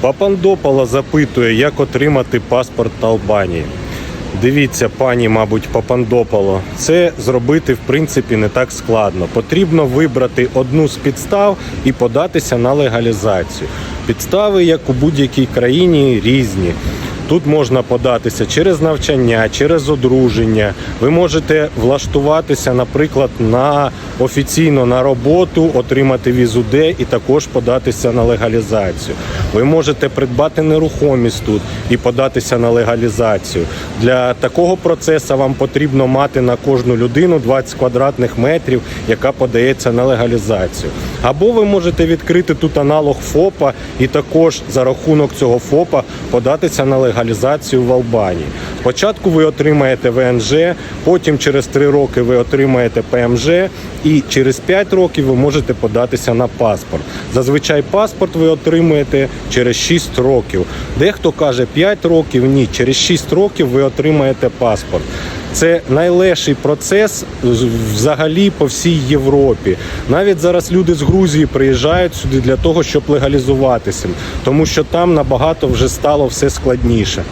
Папандополо запитує, як отримати паспорт Албанії. Дивіться, пані, мабуть, Папандополо, це зробити в принципі не так складно. Потрібно вибрати одну з підстав і податися на легалізацію. Підстави, як у будь-якій країні, різні. Тут можна податися через навчання, через одруження. Ви можете влаштуватися, наприклад, на офіційно на роботу, отримати візу Д і також податися на легалізацію. Ви можете придбати нерухомість тут і податися на легалізацію. Для такого процесу вам потрібно мати на кожну людину 20 квадратних метрів, яка подається на легалізацію. Або ви можете відкрити тут аналог ФОПа і також за рахунок цього ФОПа податися на легалізацію в Албанії. Спочатку ви отримаєте ВНЖ, потім через 3 роки ви отримаєте ПМЖ, і через 5 років ви можете податися на паспорт. Зазвичай паспорт ви отримуєте через 6 років. Дехто каже 5 років, ні, через 6 років ви отримаєте паспорт. Це найлегший процес взагалі по всій Європі. Навіть зараз люди з Грузії приїжджають сюди для того, щоб легалізуватися, тому що там набагато вже стало все складніше.